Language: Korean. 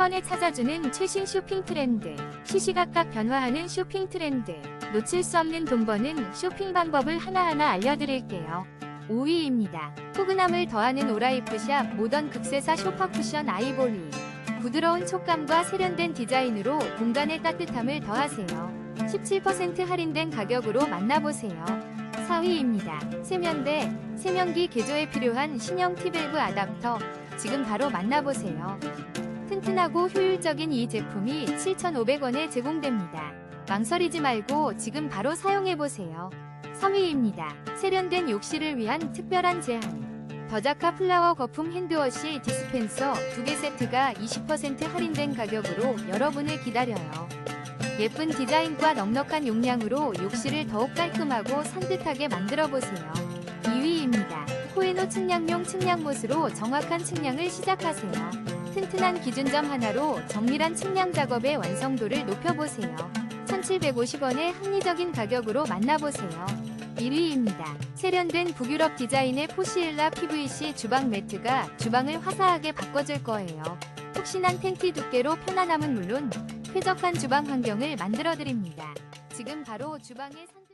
번에 찾아주는 최신 쇼핑 트렌드. 시시각각 변화하는 쇼핑 트렌드. 놓칠 수 없는 돈 버는 쇼핑 방법을 하나하나 알려드릴게요. 5위입니다. 포근함을 더하는 오라이프샵 모던 극세사 쇼파 쿠션 아이보리. 부드러운 촉감과 세련된 디자인으로 공간의 따뜻함을 더하세요. 17% 할인된 가격으로 만나보세요. 4위입니다. 세면대, 세면기 개조에 필요한 신형 티밸브 아답터. 지금 바로 만나보세요. 튼튼하고 효율적인 이 제품이 7,500원에 제공됩니다. 망설이지 말고 지금 바로 사용해보세요. 3위입니다. 세련된 욕실을 위한 특별한 제안. 더자카 플라워 거품 핸드워시 디스펜서 2개 세트가 20% 할인된 가격으로 여러분을 기다려요. 예쁜 디자인과 넉넉한 용량으로 욕실을 더욱 깔끔하고 산뜻하게 만들어보세요. 2위입니다. 코에노 측량용 측량못으로 정확한 측량을 시작하세요. 튼튼한 기준점 하나로 정밀한 측량 작업의 완성도를 높여보세요. 1750원의 합리적인 가격으로 만나보세요. 1위입니다. 세련된 북유럽 디자인의 포시엘라 PVC 주방 매트가 주방을 화사하게 바꿔줄 거예요. 푹신한 탱티 두께로 편안함은 물론 쾌적한 주방 환경을 만들어드립니다. 지금 바로 주방에 산뜻...